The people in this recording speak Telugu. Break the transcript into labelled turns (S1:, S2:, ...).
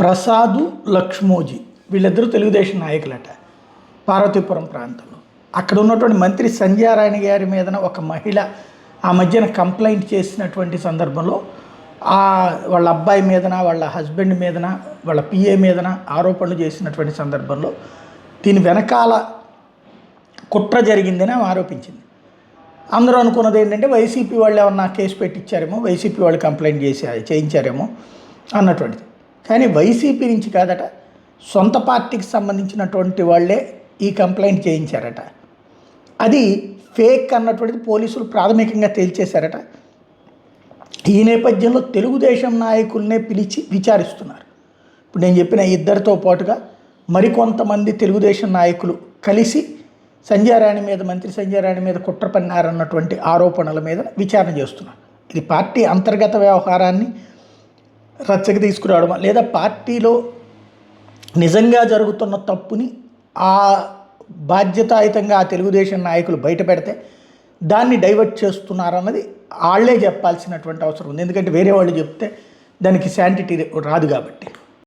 S1: ప్రసాదు లక్ష్మోజీ వీళ్ళిద్దరూ తెలుగుదేశం నాయకులట పార్వతీపురం ప్రాంతంలో. అక్కడ ఉన్నటువంటి మంత్రి సంధ్యారాణి గారి మీదన ఒక మహిళ ఆ మధ్యన కంప్లైంట్ చేసినటువంటి సందర్భంలో ఆ వాళ్ళ అబ్బాయి మీదన వాళ్ళ హస్బెండ్ మీదన వాళ్ళ పిఏ మీదన ఆరోపణలు చేసినటువంటి సందర్భంలో దీని వెనకాల కుట్ర జరిగిందని ఆమె ఆరోపించింది. అందరూ అనుకున్నది ఏంటంటే వైసీపీ వాళ్ళు ఏమన్నా కేసు పెట్టించారేమో వైసీపీ వాళ్ళు కంప్లైంట్ చేసి చేయించారేమో అన్నటువంటిది. కానీ వైసీపీ నుంచి కాదట సొంత పార్టీకి సంబంధించినటువంటి వాళ్ళే ఈ కంప్లైంట్ చేయించారట. అది ఫేక్ అన్నటువంటిది పోలీసులు ప్రాథమికంగా తేల్చేశారట. ఈ నేపథ్యంలో తెలుగుదేశం నాయకుల్నే పిలిచి విచారిస్తున్నారు. ఇప్పుడు నేను చెప్పిన ఇద్దరితో పాటుగా మరికొంతమంది తెలుగుదేశం నాయకులు కలిసి సంధ్యారాణి మీద మంత్రి సంధ్యారాణి మీద కుట్ర పన్నారన్నటువంటి ఆరోపణల మీద విచారణ చేస్తున్నారు. ఇది పార్టీ అంతర్గత వ్యవహారాన్ని రచ్చకి తీసుకురావడమా? లేదా పార్టీలో నిజంగా జరుగుతున్న తప్పుని ఆ బాధ్యతాయుతంగా ఆ తెలుగుదేశం నాయకులు బయట పెడితే దాన్ని డైవర్ట్ చేస్తున్నారన్నది వాళ్ళే చెప్పాల్సినటువంటి అవసరం ఉంది. ఎందుకంటే వేరే వాళ్ళు చెప్తే దానికి శాంటిటీ రాదు కాబట్టి.